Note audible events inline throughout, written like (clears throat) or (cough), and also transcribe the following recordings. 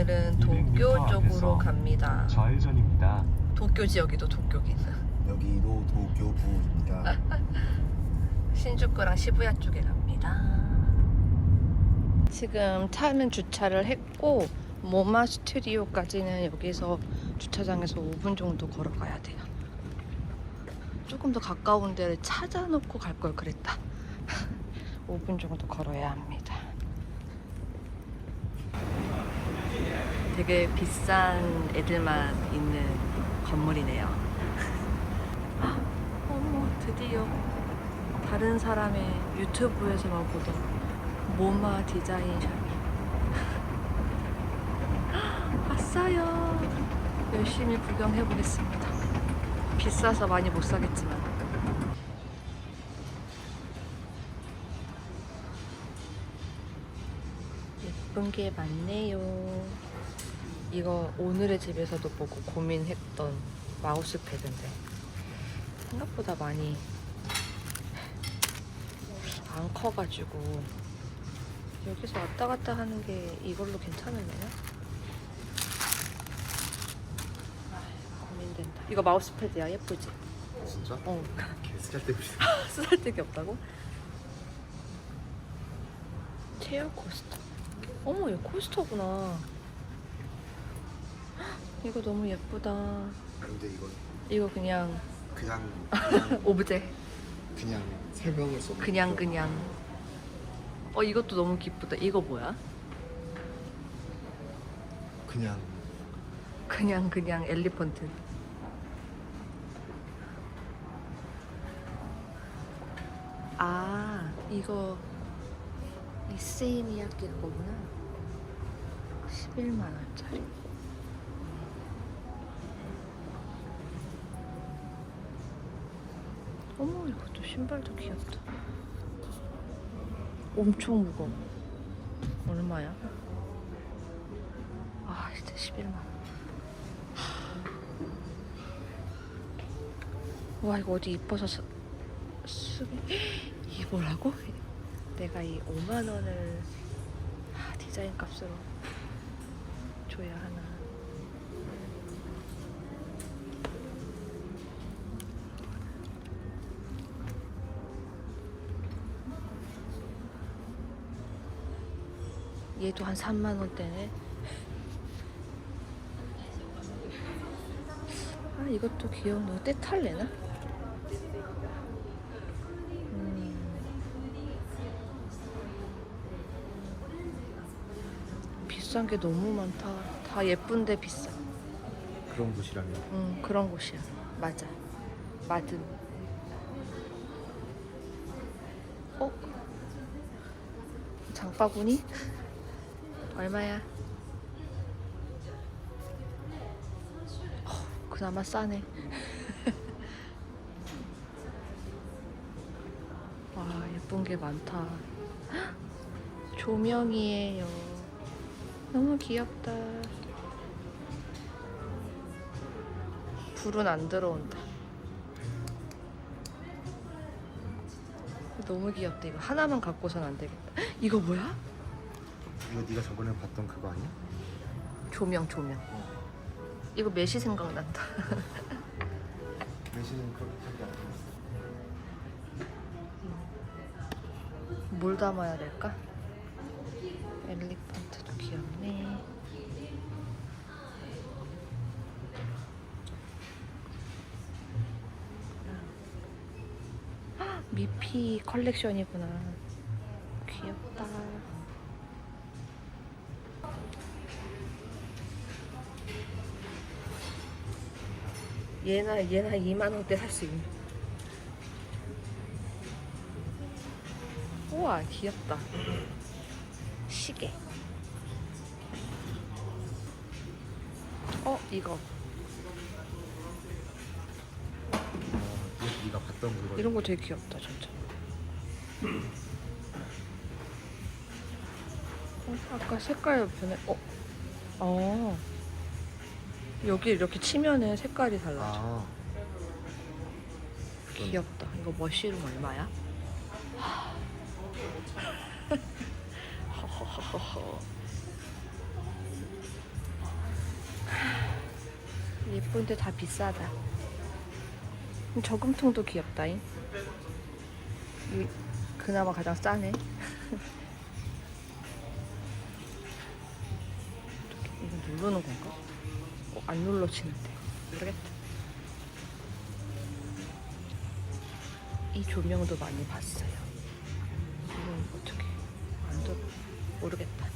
오늘은 도쿄 쪽으로 갑니다. 좌회전입니다. 도쿄 지역이도 도쿄긴. 여기도 도쿄부입니다. (laughs) 신주쿠랑 시부야 쪽에 갑니다. 지금 차는 주차를 했고 모마 스튜디오까지는 여기서 주차장에서 5분 정도 걸어가야 돼요. 조금 더 가까운 데를 찾아놓고 갈 걸 그랬다. (laughs) 5분 정도 걸어야 합니다. 되게 비싼 애들만 있는 건물이네요. (laughs) 어머, 드디어 다른 사람의 유튜브에서만 보던 모마 디자인 샵이 왔어요. 열심히 구경해 보겠습니다. 비싸서 많이 못 사겠지만. 예쁜 게 많네요. 이거 오늘의 집에서도 보고 고민했던 마우스 패드인데 생각보다 많이 안 커가지고 여기서 왔다 갔다 하는 게 이걸로 괜찮을래요? 아, 고민된다. 이거 마우스 패드야 예쁘지? 진짜? 어. (laughs) 개 쓰잘데없이 쓰잘데기 (laughs) 없다고? 체어 코스터. 어머, 얘 코스터구나. 헉, 이거 너무 예쁘다. 근데 이거 이거 그냥 그냥 그냥, (laughs) 오브제. 그냥 설명을 써. 그냥 그냥. 어, 이것도 너무 기쁘다. 이거 뭐야? 그냥 그냥 그냥 엘리펀트. 아, 이거 이세이 미야끼 거구나. 11만 원짜리. 어머, 이것도 신발도 귀엽다. 엄청 무거워. 얼마야? 아, 진짜 11만 원. 와 이거 어디 이뻐서 쓰, 쓰기 (gasps) 이게 뭐라고? 내가 이 5만 원을 아, 디자인 값으로 줘야 하나 얘도 한 3만 원대네 아 이것도 귀여워. 때 탈래나? 음. 비싼 게 너무 많다. 다 예쁜데 비싸. 그런 곳이라면 응 그런 곳이야. 맞아. 마든. 어? 장바구니? 얼마야? 어, 그나마 싸네. (laughs) 와 예쁜 게 많다. 헉, (gasps) 조명이에요. 너무 귀엽다. 불은 안 들어온다. 너무 귀엽다. 이거 하나만 갖고선 안 되겠다. 헉, (gasps) 이거 뭐야? 이거 네가 저번에 봤던 그거 아니야? 조명 조명. 이거 메시 생각난다. 매시는 그렇게밖에 안 들었어. 뭘 담아야 될까? 엘리펀트도 귀엽네. 헉, 미피 컬렉션이구나. 귀엽다. 얘나 얘나 2만 원대 살 수 있는. 우와 귀엽다 시계 어 이거 네가 봤던 그거. 이런 거 되게 귀엽다 진짜 어, 아까 색깔 변해 어? 어 여기 이렇게 치면은 색깔이 달라져 아. 귀엽다 이거 머쉬룸 얼마야? 허허허허 (laughs) 예쁜데 다 비싸다. 음, 저금통도 귀엽다잉. 이 그나마 가장 싸네. (laughs) 이거 누르는 건가? 어, 안 눌러지는데 모르겠다. 이 조명도 많이 봤어요. 이건 어떻게 안 들어? 모르겠다.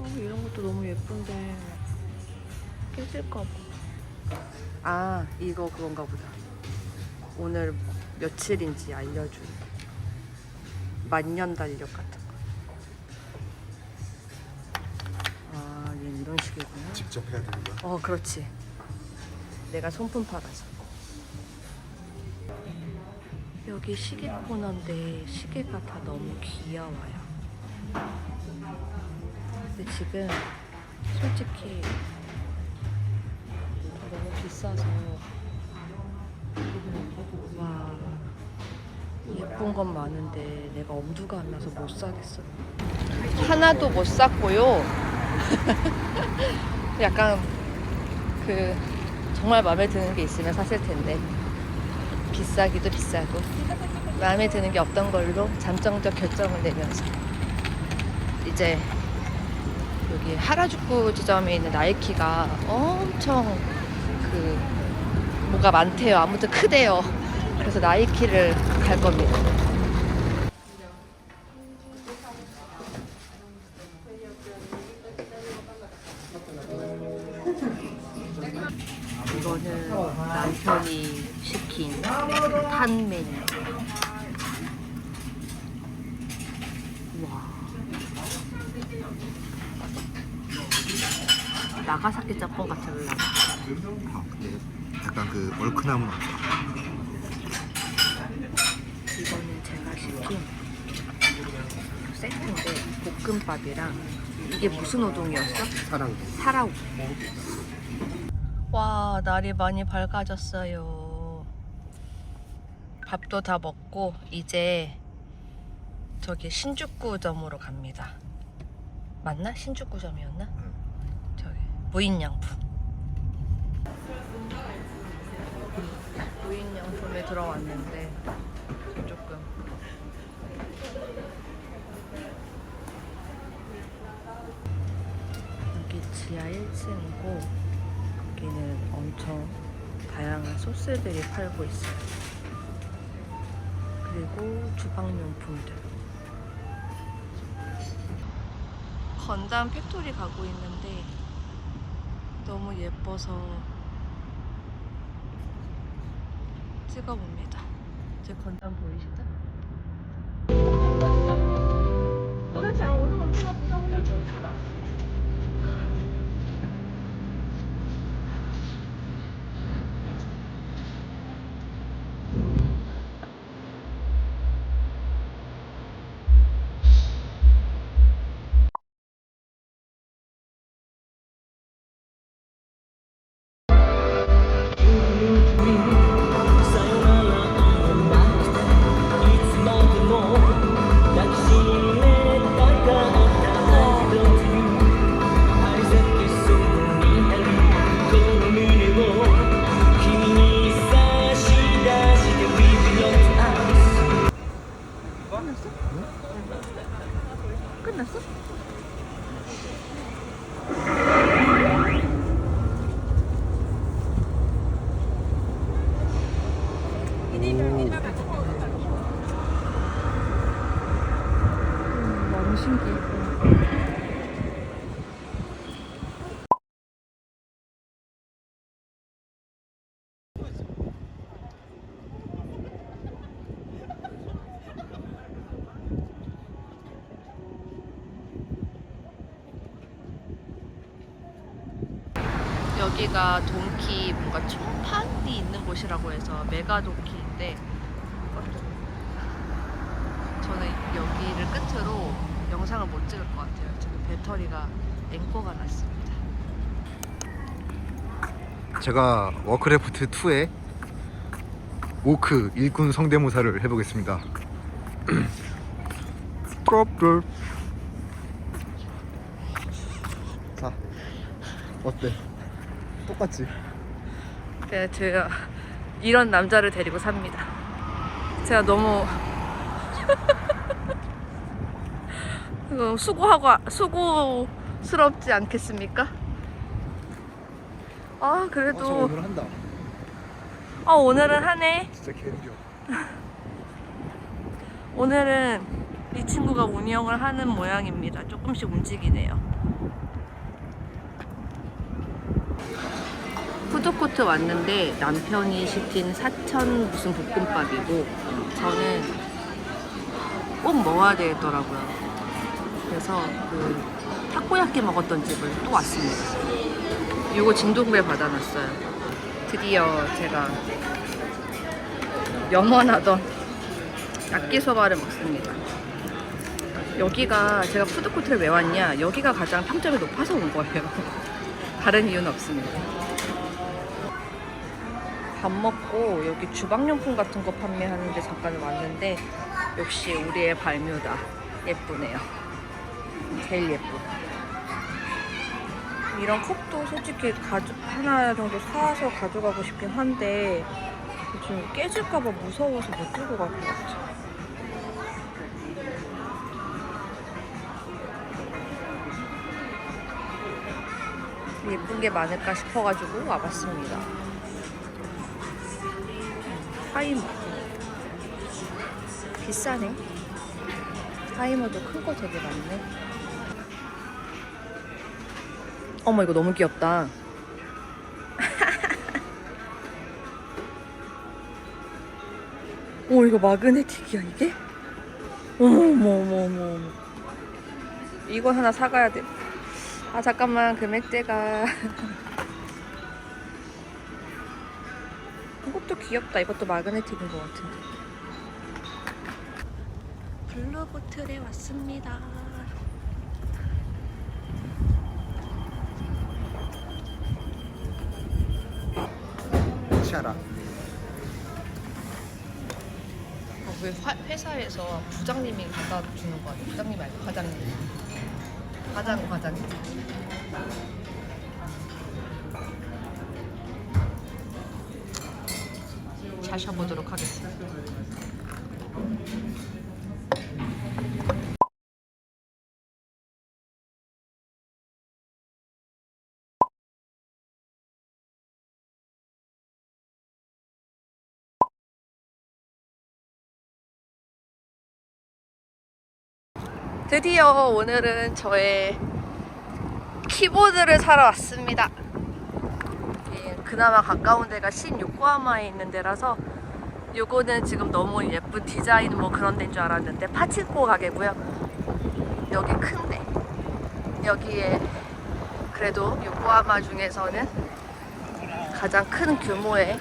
어, 이런 것도 너무 예쁜데 깨질까 봐. 아, 이거 그건가 보다. 오늘 며칠인지 알려준 만년 달력 같은 거. 아, 얘 이런 식이구나. 직접 해야 되는 거야? 어, 그렇지. 내가 손품 팔아서. 여기 시계 코너인데 시계가 다 너무 귀여워요. 근데 지금 솔직히 비싸서 와 예쁜 건 많은데 내가 엄두가 안 나서 못 사겠어. 하나도 못 샀고요. (laughs) 약간 그 정말 마음에 드는 게 있으면 샀을 텐데 비싸기도 비싸고 마음에 드는 게 없던 걸로 잠정적 결정을 내면서 이제 여기 하라주쿠 지점에 있는 나이키가 엄청 그 뭐가 많대요. 아무튼 크대요. 그래서 나이키를 갈 겁니다. 이거는 남편이 시킨 탄 메뉴. 와. 나가사키 짬뽕 같은 거. 아 근데 약간 그 얼큰함은 없어. 이거는 제가 시킨 세트인데 볶음밥이랑 이게 무슨 우동이었어? 사랑. 사라우. 와, 날이 많이 밝아졌어요. 밥도 다 먹고 이제 저기 신주쿠점으로 갑니다. 맞나? 신주쿠점이었나? 응. 저기 무인양품. 무인양품에 들어왔는데 조금 여기 지하 1층이고 여기는 엄청 다양한 소스들이 팔고 있어요. 그리고 주방용품들. 건담 팩토리 가고 있는데 너무 예뻐서 찍어봅니다. 제 건담 보이시죠? 끝났어? 여기가 동키 뭔가 총판이 있는 곳이라고 해서 메가 동키인데 저는 여기를 끝으로 영상을 못 찍을 것 같아요. 지금 배터리가 앵꼬가 났습니다. 제가 워크래프트 2에 오크 일꾼 성대모사를 해보겠습니다. (clears throat) 껍들. 자, 어때? 똑같지? 네, 제가 이런 남자를 데리고 삽니다. 제가 너무 (laughs) 수고하고 수고스럽지 않겠습니까? 아 그래도 오늘 한다. 아 오늘은 하네. 진짜 개인겨. 오늘은 이 친구가 운영을 하는 모양입니다. 조금씩 움직이네요. 푸드코트 왔는데 남편이 시킨 사천 무슨 볶음밥이고 저는 꼭 먹어야 되겠더라고요. 그래서 그 타코야끼 먹었던 집을 또 왔습니다. 이거 진동배 받아놨어요. 드디어 제가 영원하던 야끼소바를 먹습니다. 여기가 제가 푸드코트를 왜 왔냐? 여기가 가장 평점이 높아서 온 거예요. (laughs) 다른 이유는 없습니다. 밥 먹고 여기 주방용품 같은 거 판매하는데 잠깐 왔는데 역시 우리의 발뮤다. 예쁘네요. 제일 예쁘. 이런 컵도 솔직히 가져, 하나 정도 사서 가져가고 싶긴 한데 지금 깨질까봐 무서워서 못 들고 갈 것 같아. 예쁜 게 많을까 싶어가지고 와봤습니다. 타이머. 비싸네. 타이머도 큰 거 되게 많네. 어머, 이거 너무 귀엽다. (laughs) 오, 이거 마그네틱이야, 이게? 어머, 어머, 어머, 어머. 이거 하나 사가야 돼. 아, 잠깐만, 금액대가. (laughs) 이것도 귀엽다. 이것도 마그네틱인 것 같은데. 블루보틀에 왔습니다. 치아라. 아, 왜 화- 회사에서 부장님이 갖다 주는 거 아니야? 부장님 말고 과장님. 과장, 과장님. 자셔보도록 하겠습니다. 드디어 오늘은 저의 키보드를 사러 왔습니다. 예, 그나마 가까운 데가 신 요코하마에 있는 데라서 요거는 지금 너무 예쁜 디자인 뭐 그런 데인 줄 알았는데 파친코 가게고요. 여기 큰데 여기에 그래도 요코하마 중에서는 가장 큰 규모의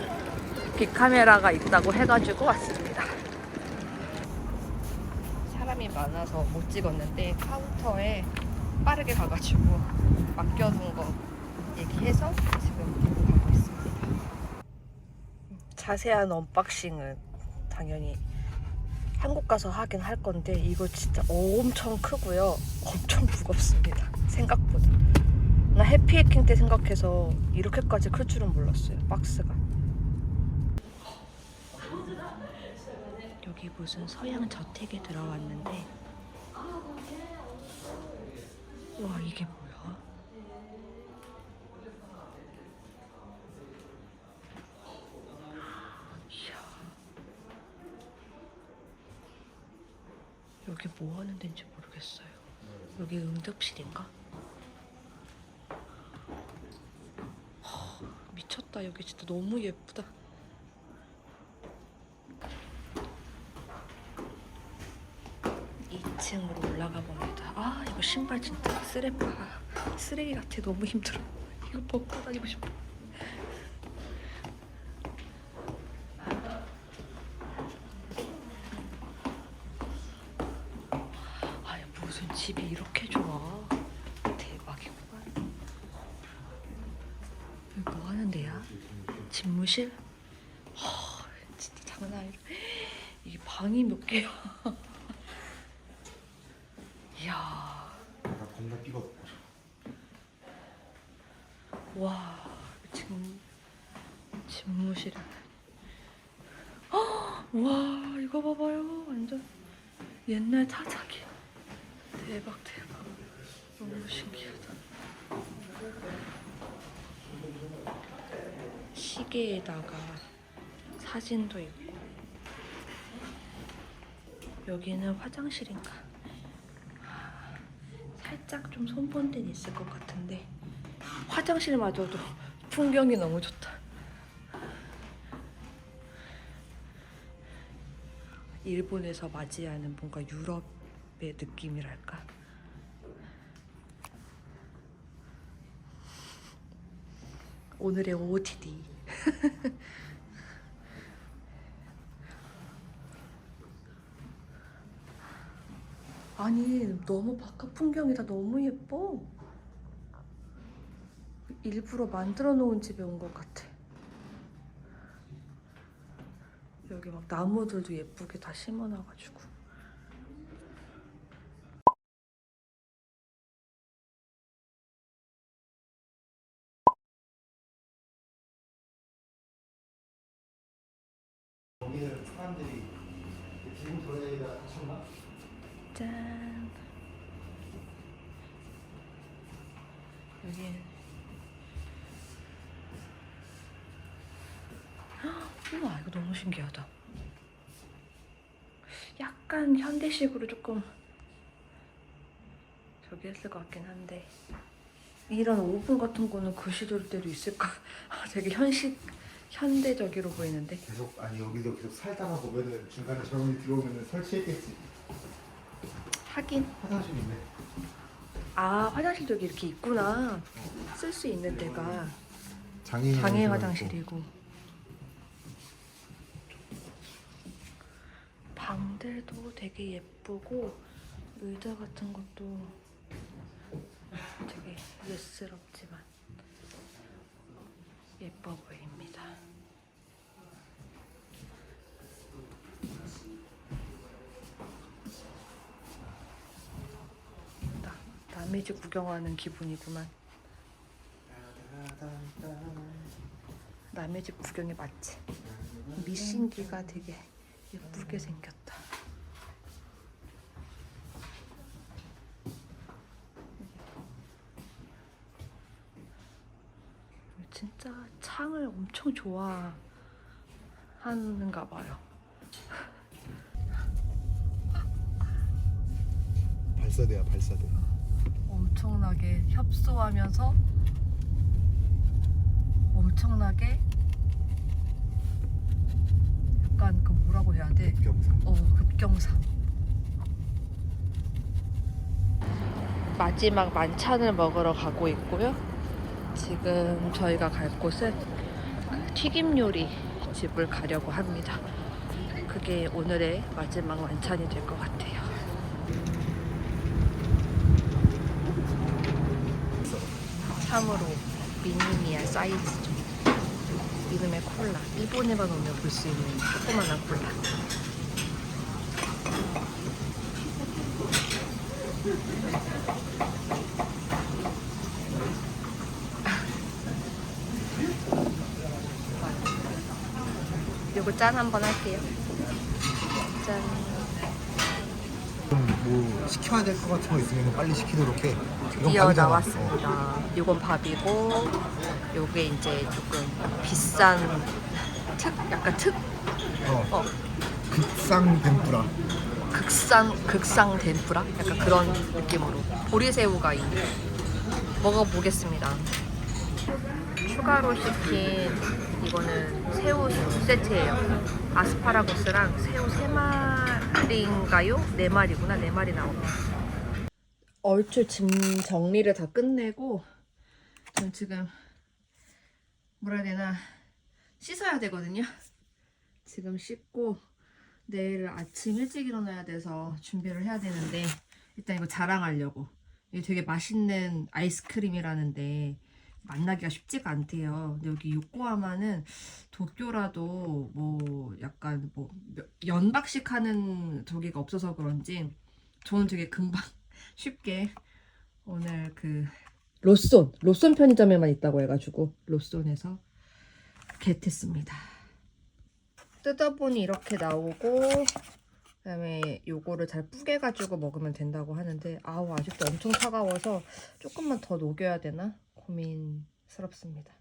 빅카메라가 있다고 해가지고 왔습니다. 사람이 많아서 못 찍었는데 카운터에 빠르게 가가지고 맡겨둔 거 얘기해서 지금 가고 있습니다. 자세한 언박싱은 당연히 한국 가서 하긴 할 건데 이거 진짜 엄청 크고요. 엄청 무겁습니다. 생각보다. 나 해피해킹 때 생각해서 이렇게까지 클 줄은 몰랐어요. 박스가. 여기 무슨 서양 저택에 들어왔는데 와 이게 뭐야? 여기 뭐 하는 데인지 모르겠어요. 여기 응급실인가? 허, 미쳤다 여기 진짜 너무 예쁘다. 이층으로 올라가 봅니다. 아 이거 신발 진짜 쓰레빠 쓰레기 같아 너무 힘들어. 이거 벗고 다니고 싶어. 아 무슨 집이 이렇게 좋아? 대박이구만. 집무실? 허, 진짜 장난 아니라 이게 방이 몇 개야? (laughs) 이야, 나 겁나 삐거든. 와, 집 집무실이라. 와, 이거 봐봐요, 완전 옛날 타자기. 대박 대박. 너무 신기하다. 시계에다가 사진도 있고 여기는 화장실인가? 아, 살짝 좀 손본 데는 있을 것 같은데 화장실마저도 (laughs) 풍경이 너무 좋다. 일본에서 맞이하는 뭔가 유럽의 느낌이랄까? 오늘의 OOTD. (laughs) 아니 너무 바깥 풍경이 다 너무 예뻐. 일부러 만들어 놓은 집에 온 것 같아. 여기 막 나무들도 예쁘게 다 심어놔가지고. 여기는 사람들이 지금 돌아다니다가 다쳤나? 짠. 여기. 헉, 우와 이거 너무 신기하다. 약간 현대식으로 조금 저기 했을 것 같긴 한데 이런 오븐 같은 거는 그 시절 때도 있을까? (laughs) 아, 되게 현식 현대적으로 보이는데? 계속 아니 여기서 계속 살다가 보면은 중간에 저런 이 들어오면은 설치했겠지. 하긴 화장실 있네. 아 화장실 저기 이렇게 있구나. 쓸 수 있는 데가. 장애인 장애 화장실도 화장실이고. 방들도 되게 예쁘고 의자 같은 것도 되게 예스럽지만 예뻐 보입니 남의 집 구경하는 기분이구만. 남의 집 구경이 맞지? 미신기가 되게 예쁘게 생겼다. 진짜 창을 엄청 좋아하는가 봐요. 발사대야 발사대. 엄청나게 협소하면서 엄청나게 약간 그 뭐라고 해야 돼? 경상. 어, 급경사. 마지막 만찬을 먹으러 가고 있고요. 지금 저희가 갈 곳은 그 튀김 요리 집을 가려고 합니다. 그게 오늘의 마지막 만찬이 될 것 같아요. 참으로 미니미한 사이즈죠. 이름의 콜라. 일본에만 오면 볼 수 있는 조그만한 콜라. (laughs) 그리고 짠 한번 할게요. 짠. 시켜야 될 것 같은 거 있으면 빨리 시키도록 해. 이건 드디어 밥이잖아. 나왔습니다. 이건 밥이고, 요게 이제 조금 비싼 특, 약간 특, 어. 어, 극상 덴뿌라. 극상, 극상 덴푸라? 약간 그런 느낌으로. 보리새우가 이 먹어보겠습니다. 추가로 시킨 이거는 새우 세트예요. 아스파라거스랑 새우 세 마리인가요? 네 마리구나. 네 마리 나오네. 얼추 짐 정리를 다 끝내고 전 지금 뭐라 해야 되나 씻어야 되거든요. 지금 씻고 내일 아침 일찍 일어나야 돼서 준비를 해야 되는데 일단 이거 자랑하려고 이게 되게 맛있는 아이스크림이라는데 만나기가 쉽지가 않대요. 근데 여기 요코하마는 도쿄라도 뭐 약간 뭐 몇- 연박식 하는 저기가 없어서 그런지 저는 되게 금방 (laughs) 쉽게 오늘 그 로손 로손 편의점에만 있다고 해가지고 로손에서 겟했습니다. 뜯어보니 이렇게 나오고 그다음에 요거를 잘 뿌개가지고 먹으면 된다고 하는데 아우 아직도 엄청 차가워서 조금만 더 녹여야 되나 고민스럽습니다.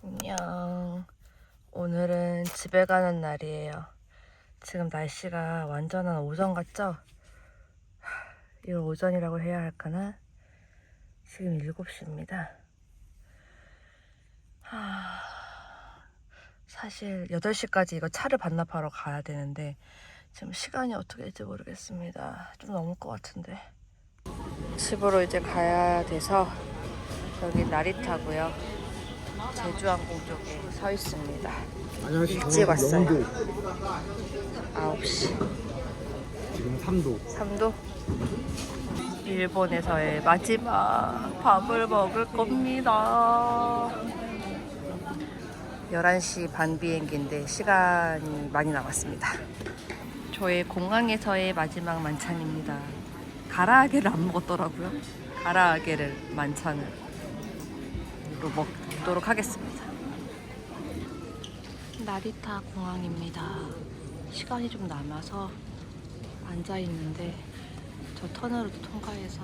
안녕. 오늘은 집에 가는 날이에요. 지금 날씨가 완전한 오전 같죠? 하, 이걸 오전이라고 해야 할까나? 지금 7시입니다. 하... 사실 8시까지 이거 차를 반납하러 가야 되는데 지금 시간이 어떻게 될지 모르겠습니다. 좀 넘을 것 같은데. 집으로 이제 가야 돼서 여기 나리타고요. 제주항공 쪽에 서 있습니다. 일찍 왔어요. 0도, 9시. 지금 3도. 3도? 일본에서의 마지막 밥을 먹을 겁니다. 11시 반 비행기인데 시간이 많이 남았습니다. 저의 공항에서의 마지막 만찬입니다. 가라아게를 안 먹었더라고요. 가라아게를 만찬으로 먹도록 하겠습니다. 나리타 공항입니다. 시간이 좀 남아서 앉아 있는데 저 터널을 통과해서